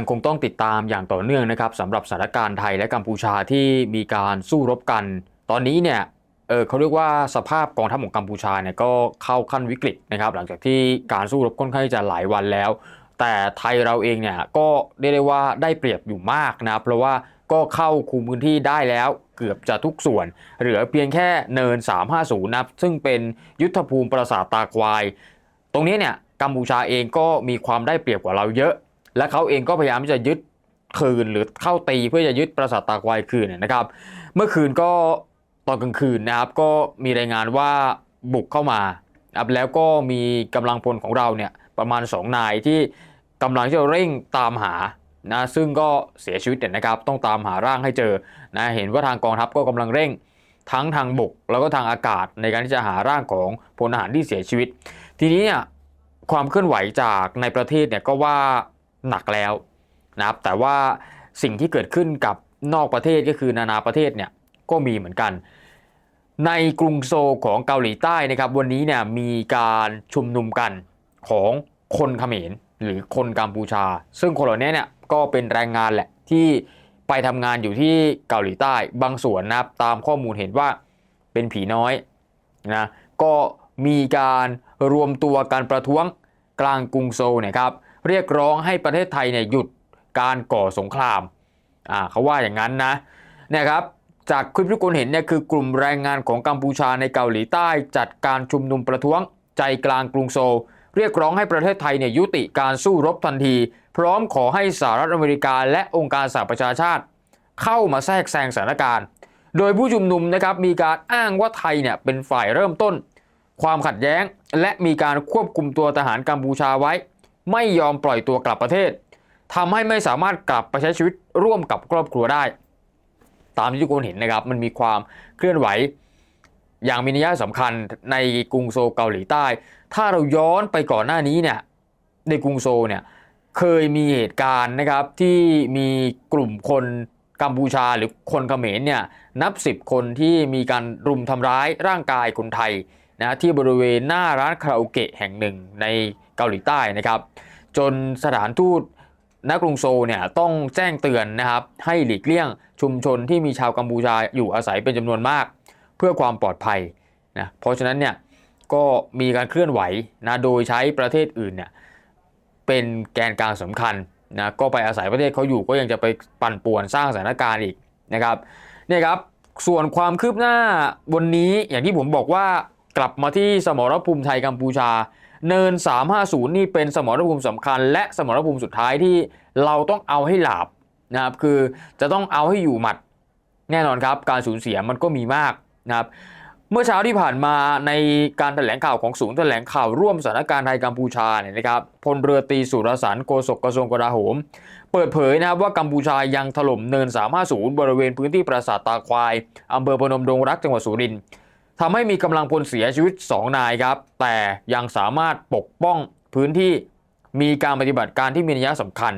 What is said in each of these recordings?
ยังคงต้องติดตามอย่างต่อเนื่องนะครับสำหรับสถานการณ์ไทยและกัมพูชาที่มีการสู้รบกัน ตอนนี้เนี่ยเออเขาเรียกว่าสภาพกองทัพของกัมพูชาเนี่ยก็เข้าขั้นวิกฤตนะครับหลังจากที่การสู้รบค่อนข้างจะหลายวันแล้ว แต่ไทยเราเองเนี่ยก็เรียกได้ว่าได้เปรียบอยู่มากนะเพราะว่าก็เข้าคุมพื้นที่ได้แล้วเกือบจะทุกส่วน เหลือเพียงแค่เนิน 350นะซึ่งเป็นยุทธภูมิปราสาทตาควาย ตรงนี้เนี่ยกัมพูชาเองก็มีความได้เปรียบกว่าเราเยอะ และเขาเองก็พยายามที่จะยึดคืนหรือเข้าตีเพื่อจะยึดปราสาทตาควายคืนนะครับ เมื่อคืนก็ตอนกลางคืนนะครับ ก็มีรายงานว่าบุกเข้ามาครับแล้วก็มีกำลังพลของเราเนี่ยประมาณ 2 นายที่กำลังจะเร่งตามหานะซึ่งก็เสียชีวิตเนี่ยนะครับ ต้องตามหาร่างให้เจอนะเห็นว่าทางกองทัพก็กำลังเร่งทั้งทางบกแล้วก็ทางอากาศในการที่จะหาร่างของพลทหารที่เสียชีวิต ทีนี้เนี่ยความเคลื่อนไหวจากในประเทศเนี่ยก็ว่า หนักแล้วนะครับแต่ว่าสิ่งที่เกิดขึ้นกับนอกประเทศก็คือนานาประเทศเนี่ยก็มีเหมือนกัน ในกรุงโซลของเกาหลีใต้นะครับวันนี้เนี่ยมีการชุมนุมกันของคนเขมรหรือคนกัมพูชา ซึ่งคนเหล่านี้เนี่ยก็เป็นแรงงานแหละที่ไปทำงานอยู่ที่เกาหลีใต้บางส่วนนะครับตามข้อมูลเห็นว่าเป็นผีน้อยนะก็มีการรวมตัวการประท้วงกลางกรุงโซลนี่ยครับ เรียกร้องให้ประเทศไทยเนี่ยหยุดการก่อสงครามอ่าเขาว่าอย่างนั้นนะเนี่ยครับจากคลิปที่คุณเห็นเนี่ยคือกลุ่มแรงงานของกัมพูชาในเกาหลีใต้ จัดการชุมนุมประท้วงใจกลางกรุงโซลเรียกร้องให้ประเทศไทยเนี่ยยุติการสู้รบทันที พร้อมขอให้สหรัฐอเมริกา และองค์การสหประชาชาติ เข้ามาแทรกแซงสถานการณ์ โดยผู้ชุมนุมนะครับมีการอ้างว่าไทยเนี่ยเป็นฝ่ายเริ่มต้น ความขัดแย้ง และมีการควบคุมตัวทหารกัมพูชาไว้ ไม่ยอมปล่อยตัวกลับประเทศทำให้ไม่สามารถกลับไปใช้ชีวิตร่วมกับครอบครัวได้ ตามที่ทุกคนเห็นนะครับ มันมีความเคลื่อนไหว อย่างมีนัยสำคัญในกรุงโซลเกาหลีใต้ ถ้าเราย้อนไปก่อนหน้านี้เนี่ยในกรุงโซลเนี่ยเคยมีเหตุการณ์นะครับที่มีกลุ่มคนกัมพูชาหรือคนเขมรเนี่ยนับ 10 คนที่มีการรุมทำร้ายร่างกายคนไทยนะที่บริเวณหน้าร้านคาราโอเกะแห่งหนึ่งใน เกาหลีใต้นะครับ จนสถานทูตณกรุงโซลเนี่ยต้องแจ้งเตือนนะครับให้หลีกเลี่ยงชุมชนที่มีชาวกัมพูชาอยู่อาศัยเป็นจำนวนมาก เพื่อความปลอดภัยนะเพราะฉะนั้นเนี่ยก็มีการเคลื่อนไหวนะโดยใช้ประเทศอื่นเนี่ยเป็นแกนกลางสำคัญนะก็ไปอาศัยประเทศเขาอยู่ก็ยังจะไปปั่นป่วนสร้างสถานการณ์อีกนะครับเนี่ยครับส่วนความคืบหน้าวันนี้อย่างที่ผมบอกว่ากลับมาที่สมรภูมิไทยกัมพูชา เนิน 350 นี่เป็นสมรภูมิสำคัญ และสมรภูมิสุดท้ายที่เราต้องเอาให้หลาบนะครับคือจะต้องเอาให้อยู่หมัดแน่นอนครับ การสูญเสียมันก็มีมากนะครับเมื่อเช้าที่ผ่านมาในการแถลงข่าวของศูนย์แถลงข่าวร่วมสถานการณ์ไทยกัมพูชาเนี่ยนะครับพลเรือตีสุรสันโฆษกกระทรวงกลาโหม เปิดเผยนะครับว่ากัมพูชายังถล่มเนิน 350 บริเวณพื้นที่ปราสาทตาควายอำเภอพนมดงรักจังหวัดสุรินทร์ ทำให้มีกำลังพลเสียชีวิต 2 นายครับ แต่ยังสามารถปกป้องพื้นที่มีการปฏิบัติการที่มีนัยสำคัญ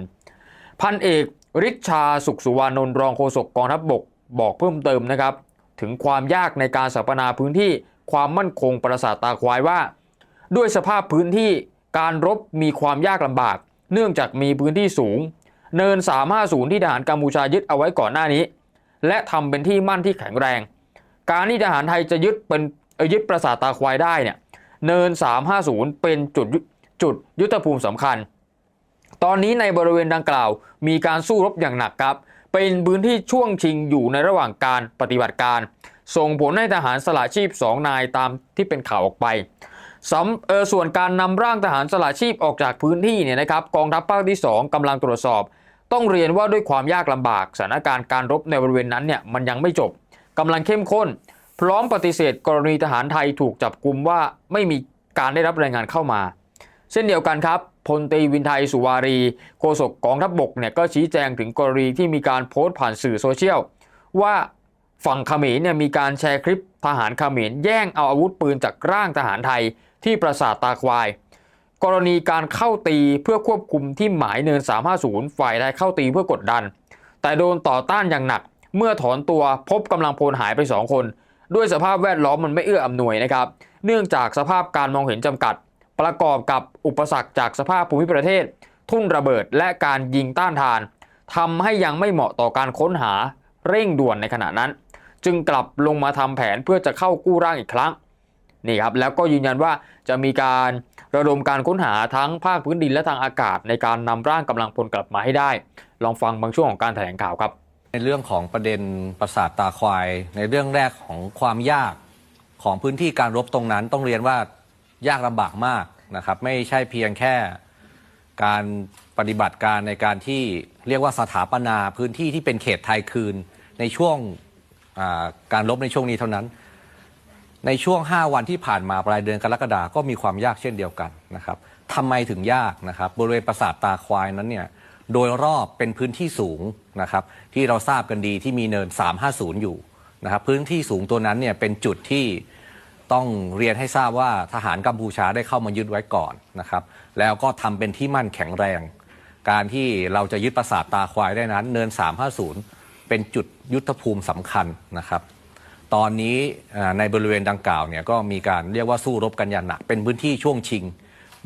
พันเอกฤทธาสุขสุวรรณนท์รองโฆษกกองทัพบกบอกเพิ่มเติมนะครับ ถึงความยากในการสถาปนาพื้นที่ความมั่นคงปราสาทตาควายว่า ด้วยสภาพพื้นที่การรบมีความยากลำบาก เนื่องจากมีพื้นที่สูง เนิน 350 ที่ทหารกัมพูชายึดเอาไว้ก่อนหน้านี้ และทำเป็นที่มั่นที่แข็งแรง การที่ทหารไทยจะยึดเป็นยึดปราสาทตาควายได้เนี่ยเนิน 350 เป็นจุดจุดยุทธภูมิสำคัญ ตอนนี้ในบริเวณดังกล่าว มีการสู้รบอย่างหนักครับ เป็นพื้นที่ช่วงชิงอยู่ในระหว่างการปฏิบัติการ ส่งผลให้ทหารสละชีพ 2 นายตามที่เป็นข่าวออกไปสำเออส่วนการนำร่างทหารสละชีพออกจากพื้นที่เนี่ยนะครับกองทัพภาคที่ 2กำลังตรวจสอบ ต้องเรียนว่าด้วยความยากลำบากสถานการณ์การรบในบริเวณนั้นเนี่ยมันยังไม่จบ กำลังเข้มข้น พร้อมปฏิเสธกรณีทหารไทยถูกจับกลุมว่าไม่มีการได้รับรายงานเข้ามา เช่นเดียวกันครับพลตรีวินไทยสุวารีโฆษกกองทัพบบกเนี่ยก็ชี้แจงถึงกรณีที่มีการโพสต์ผ่านสื่อโซเชียล ว่าฝั่งเขมรเนี่ยมีการแชร์คลิปทหารเขมรแย่งเอาอาวุธปืนจากร่างทหารไทยที่ปราสาทตาควาย กรณีการเข้าตีเพื่อควบคุมที่หมายเนิน 350 ฝ่ายไทยเข้าตีเพื่อกดดัน แต่โดนต่อต้านอย่างหนัก เมื่อถอนตัวพบกำลังพลหายไป 2 คน ด้วยสภาพแวดล้อมมันไม่เอื้ออำนวยนะครับ เนื่องจากสภาพการมองเห็นจำกัด ประกอบกับอุปสรรคจากสภาพภูมิประเทศ ทุ่นระเบิดและการยิงต้านทานทำให้ยังไม่เหมาะต่อการค้นหาเร่งด่วนในขณะนั้น จึงกลับลงมาทำแผนเพื่อจะเข้ากู้ร่างอีกครั้งนี่ครับแล้วก็ยืนยันว่าจะมีการระดมการค้นหาทั้งภาคพื้นดินและทางอากาศในการนำร่างกำลังพลกลับมาให้ได้ ลองฟังบางช่วงของการแถลงข่าวครับ ในเรื่องของประเด็นปราสาทตาควาย ในเรื่องแรกของความยากของพื้นที่การรบตรงนั้น ต้องเรียนว่ายากลำบากมากนะครับ ไม่ใช่เพียงแค่การปฏิบัติการในการที่เรียกว่าสถาปนาพื้นที่ที่เป็นเขตไทยคืน ในช่วงการรบในช่วงนี้เท่านั้น ในช่วง 5 วันที่ผ่านมาปลายเดือนกรกฎาก็มีความยากเช่นเดียวกันนะครับทำไมถึงยากนะครับบริเวณปราสาทตาควายนั้นเนี่ย โดยรอบเป็นพื้นที่สูงนะครับที่เราทราบกันดีที่มีเนิน 350 อยู่นะครับพื้นที่สูงตัวนั้นเนี่ยเป็นจุดที่ต้องเรียนให้ทราบว่าทหารกัมพูชาได้เข้ามายึดไว้ก่อนนะครับแล้วก็ทำเป็นที่มั่นแข็งแรง การที่เราจะยึดปราสาทตาควายได้นั้น เนิน 350 เป็นจุดยุทธภูมิสำคัญนะครับตอนนี้ในบริเวณดังกล่าวเนี่ยก็มีการเรียกว่าสู้รบกันอย่างหนัก เป็นพื้นที่ช่วงชิง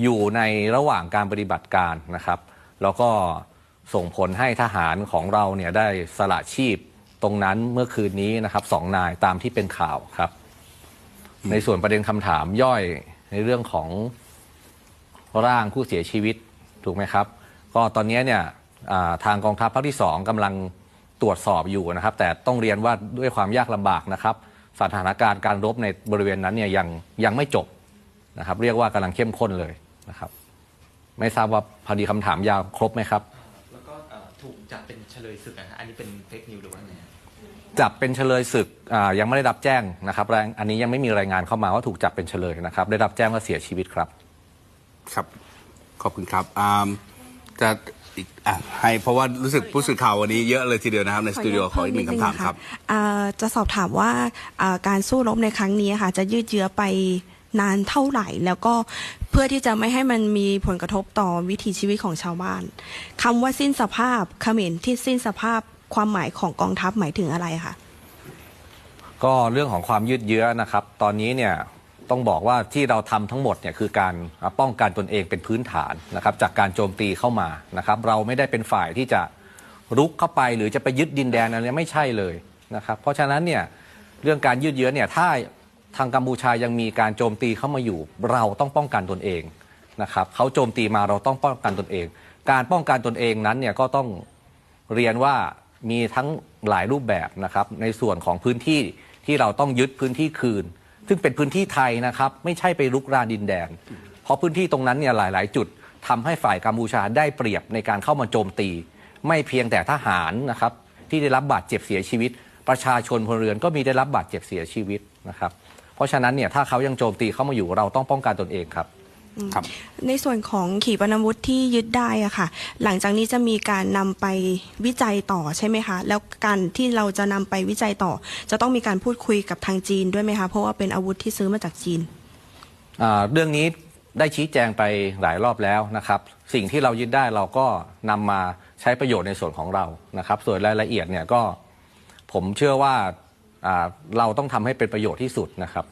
อยู่ในระหว่างการปฏิบัติการนะครับ แล้วก็ ส่งผลให้ทหารของเราเนี่ยได้สละชีพตรงนั้นเมื่อคืนนี้นะครับสองนายตามที่เป็นข่าวครับ ในส่วนประเด็นคำถามย่อยในเรื่องของร่างผู้เสียชีวิตถูกไหมครับ ก็ตอนนี้เนี่ยอ่าทางกองทัพภาคที่2กำลังตรวจสอบอยู่นะครับ แต่ต้องเรียนว่าด้วยความยากลำบากนะครับ สถานการณ์การรบในบริเวณนั้นเนี่ยยังยังไม่จบนะครับ เรียกว่ากำลังเข้มข้นเลยนะครับ ไม่ทราบว่าพอดีคำถามยาวครบไหมครับแล้วก็เอ่อ ถูกจับเป็นเฉลยศึกนะฮะอันนี้เป็นเฟกนิวหรือว่าไงฮะจับเป็นเฉลยศึกอ่ายังไม่ได้รับแจ้งนะครับรายอันนี้ยังไม่มีรายงานเข้ามาว่าถูกจับเป็นเฉลยนะครับ ได้รับแจ้งว่าเสียชีวิตครับ ครับ ขอบคุณครับอ่าจะอีกอะให้เพราะว่ารู้สึกผู้สื่อข่าววันนี้เยอะเลยทีเดียวนะครับในสตูดิโอขออีกหนึ่งคำถามครับ อ่าจะสอบถามว่าอ่าการสู้รบในครั้งนี้ค่ะจะยืดเยื้อไปนานเท่าไหร่ แล้วก็เพื่อที่จะไม่ให้มันมีผลกระทบต่อวิถีชีวิตของชาวบ้านคำว่าสิ้นสภาพเขมรที่สิ้นสภาพความหมายของกองทัพหมายถึงอะไรคะก็เรื่องของความยืดเยื้อนะครับ ตอนนี้เนี่ยต้องบอกว่าที่เราทำทั้งหมดเนี่ยคือการป้องกันตนเองเป็นพื้นฐานนะครับ จากการโจมตีเข้ามานะครับ เราไม่ได้เป็นฝ่ายที่จะรุกเข้าไปหรือจะไปยึดดินแดนอะไรไม่ใช่เลยนะครับ เพราะฉะนั้นเนี่ยเรื่องการยืดเยื้อเนี่ยถ้า ทางกัมพูชายังมีการโจมตีเข้ามาอยู่ เราต้องป้องกันตนเองนะครับเขาโจมตีมาเราต้องป้องกันตนเอง การป้องกันตนเองนั้นเนี่ยก็ต้องเรียนว่ามีทั้งหลายรูปแบบนะครับในส่วนของพื้นที่ที่เราต้องยึดพื้นที่คืน ซึ่งเป็นพื้นที่ไทยนะครับ ไม่ใช่ไปรุกรานดินแดน เพราะพื้นที่ตรงนั้นเนี่ยหลาย ๆ จุดทำให้ฝ่ายกัมพูชาได้เปรียบในการเข้ามาโจมตี ไม่เพียงแต่ทหารนะครับที่ได้รับบาดเจ็บเสียชีวิต ประชาชนพลเรือนก็มีได้รับบาดเจ็บเสียชีวิตนะครับ เพราะฉะนั้นเนี่ยถ้าเขายังโจมตีเข้ามาอยู่เราต้องป้องกันตนเองครับครับ ในส่วนของขีปนาวุธที่ยึดได้อะค่ะ หลังจากนี้จะมีการนำไปวิจัยต่อใช่ไหมคะ แล้วการที่เราจะนำไปวิจัยต่อ จะต้องมีการพูดคุยกับทางจีนด้วยไหมคะ เพราะว่าเป็นอาวุธที่ซื้อมาจากจีนอ่าเรื่องนี้ได้ชี้แจงไปหลายรอบแล้วนะครับ สิ่งที่เรายึดได้เราก็นำมาใช้ประโยชน์ในส่วนของเรานะครับ ส่วนรายละเอียดเนี่ยก็ผมเชื่อว่าอ่า เราต้องทำให้เป็นประโยชน์ที่สุดนะครับ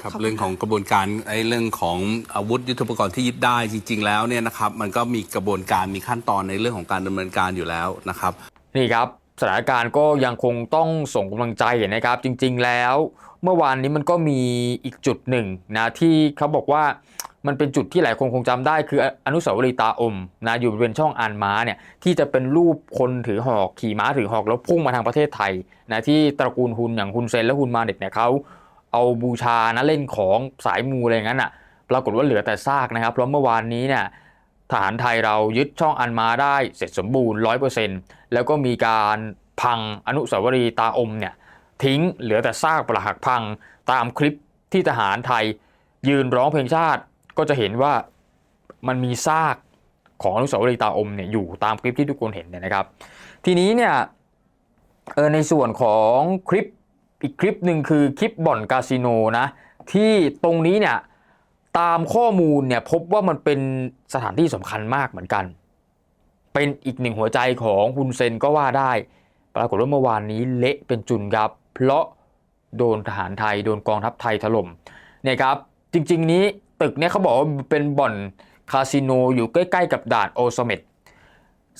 ครับขอบคุณเรื่องของกระบวนการไอ้เรื่องของอาวุธยุทโธปกรณ์ที่ยึดได้จริง ๆ แล้วเนี่ยนะครับ มันก็มีกระบวนการมีขั้นตอนในเรื่องของการดำเนินการอยู่แล้วนะครับ นี่ครับสถานการณ์ก็ยังคงต้องส่งกำลังใจนะครับ จริง ๆ แล้ว เมื่อวานนี้มันก็มีอีกจุดหนึ่งนะที่เขาบอกว่า มันเป็นจุดที่หลายคนคงจำได้คืออนุสาวรีย์ตาอมนะอยู่บริเวณช่องอานม้าเนี่ยที่จะเป็นรูปคนถือหอกขี่ม้าถือหอกแล้วพุ่งมาทางประเทศไทยนะที่ตระกูลฮุนอย่างฮุนเซนและฮุนมาเด็กเนี่ยเขาเอาบูชานะเล่นของสายมูอะไรงั้นอะปรากฏว่าเหลือแต่ซากนะครับ เพราะเมื่อวานนี้เนี่ยทหารไทยเรายึดช่องอันมาได้เสร็จสมบูรณ์100%แล้วก็มีการพังอนุสาวรีย์ตาอมเนี่ยทิ้งเหลือแต่ซากปรักหักพังตามคลิปที่ทหารไทยยืนร้องเพลงชาติ ก็จะเห็นว่ามันมีซากของอนุสาวรีย์ตาอมเนี่ยอยู่ตามคลิปที่ทุกคนเห็นเนี่ยนะครับ ทีนี้เนี่ยเออในส่วนของคลิปอีกคลิปหนึ่งคือคลิปบ่อนคาสิโนนะที่ตรงนี้เนี่ยตามข้อมูลเนี่ยพบว่ามันเป็นสถานที่สำคัญมากเหมือนกัน เป็นอีกหนึ่งหัวใจของฮุนเซนก็ว่าได้ ปรากฏว่าเมื่อวานนี้เละเป็นจุนครับ เพราะโดนทหารไทย โดนกองทัพไทยถล่มเนี่ยครับจริง ๆ นี้ ตึกเนี่ยเขาบอกว่าเป็นบ่อนคาสิโนอยู่ใกล้ๆกับด่านโอซเมต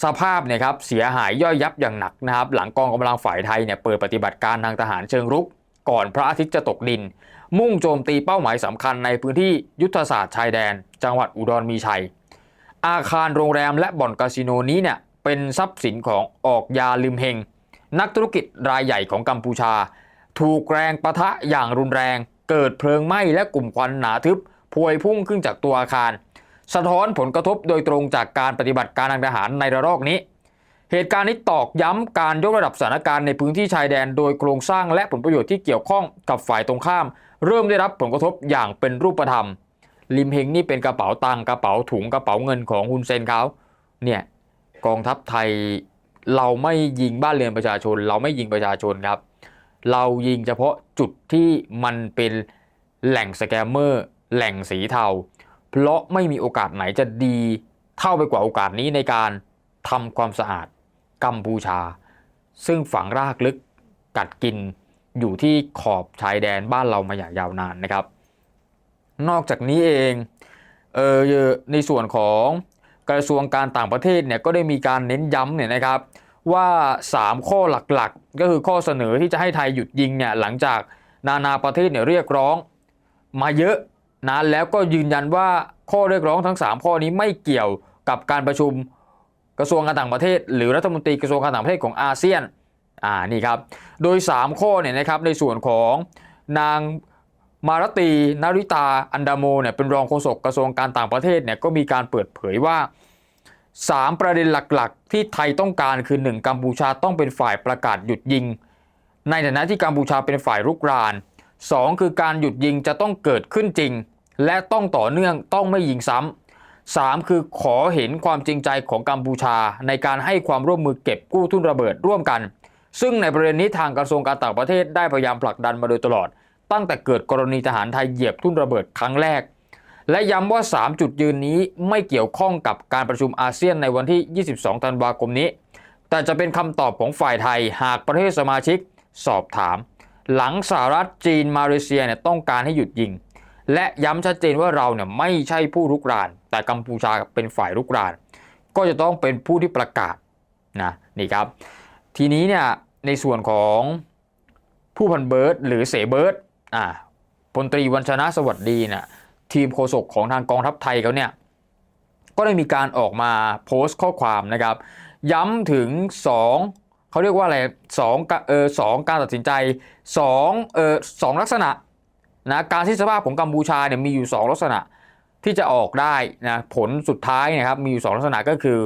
สภาพเนี่ยครับเสียหายย่อยยับอย่างหนักนะครับหลังกองกำลังฝ่ายไทยเนี่ยเปิดปฏิบัติการทางทหารเชิงรุก ก่อนพระอาทิตย์จะตกดิน มุ่งโจมตีเป้าหมายสำคัญในพื้นที่ยุทธศาสตร์ชายแดน จังหวัดอุดรมีชัย อาคารโรงแรมและบ่อนคาสิโนนี้เนี่ยเป็นทรัพย์สินของออกยาลิมเฮง นักธุรกิจรายใหญ่ของกัมพูชา ถูกแรงปะทะอย่างรุนแรง เกิดเพลิงไหม้และกลุ่มควันหนาทึบ พวยพุ่งขึ้นจากตัวอาคาร สะท้อนผลกระทบโดยตรงจากการปฏิบัติการทางทหารในระลอกนี้ เหตุการณ์นี้ตอกย้ำการยกระดับสถานการณ์ในพื้นที่ชายแดนโดยโครงสร้างและผลประโยชน์ที่เกี่ยวข้องกับฝ่ายตรงข้าม เริ่มได้รับผลกระทบอย่างเป็นรูปธรรม ลิมเฮงนี่เป็นกระเป๋าตังกระเป๋าถุงกระเป๋าเงินของฮุนเซนเขาเนี่ยกองทัพไทยเราไม่ยิงบ้านเรือนประชาชน เราไม่ยิงประชาชนครับ เรายิงเฉพาะจุดที่มันเป็นแหล่งสแกมเมอร์ แหล่งสีเทา เพราะไม่มีโอกาสไหนจะดีเท่าไปกว่าโอกาสนี้ในการทำความสะอาดกัมพูชา ซึ่งฝังรากลึกกัดกินอยู่ที่ขอบชายแดนบ้านเรามาอย่างยาวนานนะครับ นอกจากนี้เองเออในส่วนของกระทรวงการต่างประเทศเนี่ยก็ได้มีการเน้นย้ำเนี่ยนะครับว่า 3 ข้อหลักๆ ก็คือข้อเสนอที่จะให้ไทยหยุดยิงเนี่ยหลังจากนานาประเทศเนี่ยเรียกร้องมาเยอะ นะแล้วก็ยืนยันว่าข้อเรียกร้องทั้ง 3 ข้อนี้ไม่เกี่ยวกับการประชุมกระทรวงการต่างประเทศ หรือรัฐมนตรีกระทรวงการต่างประเทศของอาเซียนอ่านี่ครับโดย 3 ข้อเนี่ยนะครับในส่วนของนางมารตีนาริตาอันดาโมเนี่ยเป็นรองโฆษกกระทรวงการต่างประเทศเนี่ยก็มีการเปิดเผยว่า 3 ประเด็นหลักๆ ที่ไทยต้องการคือ 1 กัมพูชาต้องเป็นฝ่ายประกาศหยุดยิง ในฐานะที่กัมพูชาเป็นฝ่ายรุกราน 2 คือการหยุดยิงจะต้องเกิดขึ้นจริง และต้องต่อเนื่องต้องไม่ยิงซ้ำ 3 คือขอเห็นความจริงใจของกัมพูชา ในการให้ความร่วมมือเก็บกู้ทุนระเบิดร่วมกัน ซึ่งในประเด็นนี้ทางกระทรวงการต่างประเทศได้พยายามผลักดันมาโดยตลอด ตั้งแต่เกิดกรณีทหารไทยเหยียบทุ่นระเบิดครั้งแรก และย้ำว่า 3 จุดยืนนี้ไม่เกี่ยวข้องกับการประชุมอาเซียนในวันที่ 22 ธันวาคมนี้ แต่จะเป็นคำตอบของฝ่ายไทยหากประเทศสมาชิกสอบถาม หลังสหรัฐจีนมาเลเซียเนี่ยต้องการให้หยุดยิง และย้ำชัดเจนว่าเราเนี่ยไม่ใช่ผู้รุกราน แต่กัมพูชาเป็นฝ่ายรุกราน ก็จะต้องเป็นผู้ที่ประกาศนะนี่ครับ ทีนี้เนี่ยในส่วนของผู้พันเบิร์ดหรือเสเบิร์ดอ่าพลตรีวัญชนะสวัสดีเนี่ยทีมโฆษกของทางกองทัพไทยเขาเนี่ยก็ได้มีการออกมาโพสต์ข้อความนะครับ ย้ำถึง 2 เขาเรียกว่าอะไรสองกะเออสองการตัดสินใจ2เออสองลักษณะนะการที่สภาพของกัมพูชาเนี่ยมีอยู่ 2 ลักษณะที่จะออกได้นะผลสุดท้ายนะครับมีอยู่ 2 ลักษณะก็คือ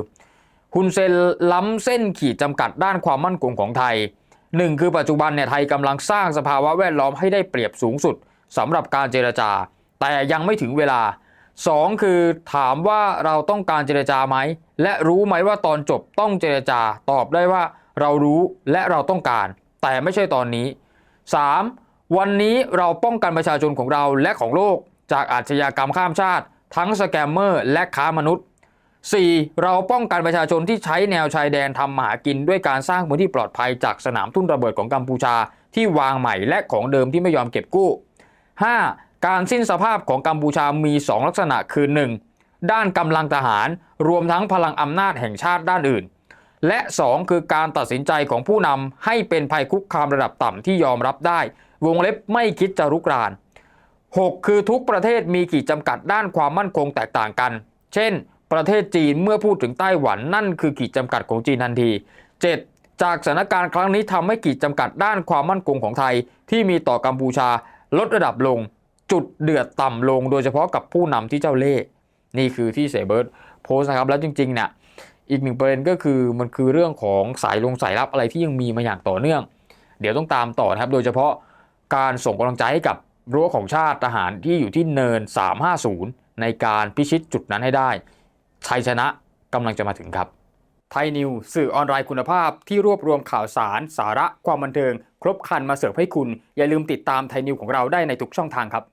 ฮุนเซนล้ำเส้นขีดจำกัดด้านความมั่นคงของไทย 1 คือปัจจุบันเนี่ยไทยกำลังสร้างสภาวะแวดล้อมให้ได้เปรียบสูงสุดสำหรับการเจรจา แต่ยังไม่ถึงเวลา 2 คือถามว่าเราต้องการเจรจาไหม และรู้ไหมว่าตอนจบต้องเจรจาตอบได้ว่า เรารู้และเราต้องการ แต่ไม่ใช่ตอนนี้ 3. วันนี้เราป้องกันประชาชนของเราและของโลก จากอาชญากรรมข้ามชาติ ทั้งสแกมเมอร์และค้ามนุษย์ 4. เราป้องกันประชาชนที่ใช้แนวชายแดนทำมาหากินด้วยการสร้างพื้นที่ปลอดภัยจากสนามทุ่นระเบิดของกัมพูชา ที่วางใหม่และของเดิมที่ไม่ยอมเก็บกู้ 5. การสิ้นสภาพของกัมพูชามี 2 ลักษณะคือ 1. ด้านกำลังทหาร รวมทั้งพลังอำนาจแห่งชาติด้านอื่น และ 2 คือการตัดสินใจของผู้นำให้เป็นภัยคุกคามระดับต่ำที่ยอมรับได้ วงเล็บไม่คิดจะรุกราน 6 คือทุกประเทศมีขีดจำกัดด้านความมั่นคงแตกต่างกัน เช่น ประเทศจีนเมื่อพูดถึงไต้หวันนั่นคือขีดจำกัดของจีนทันที 7. จากสถานการณ์ครั้งนี้ทำให้ขีดจำกัดด้านความมั่นคงของไทย ที่มีต่อกัมพูชาลดระดับลง จุดเดือดต่ำลง โดยเฉพาะกับผู้นำที่เจ้าเล่ห์นี่คือที่เสเบิร์ตโพสนะครับแล้วจริงๆเนี่ย อีกหนึ่งประเด็นก็คือมันคือเรื่องของสายลงสายลับอะไรที่ยังมีมาอย่างต่อเนื่อง เดี๋ยวต้องตามต่อนะครับ โดยเฉพาะการส่งกำลังใจให้กับรั้วของชาติทหารที่อยู่ที่เนิน 350 ในการพิชิตจุดนั้นให้ได้ชัยชนะกำลังจะมาถึงครับไทยนิวสื่อออนไลน์คุณภาพที่รวบรวมข่าวสาร สาระความบันเทิง ครบครันมาเสิร์ฟให้คุณ อย่าลืมติดตามไทยนิวของเราได้ในทุกช่องทางครับ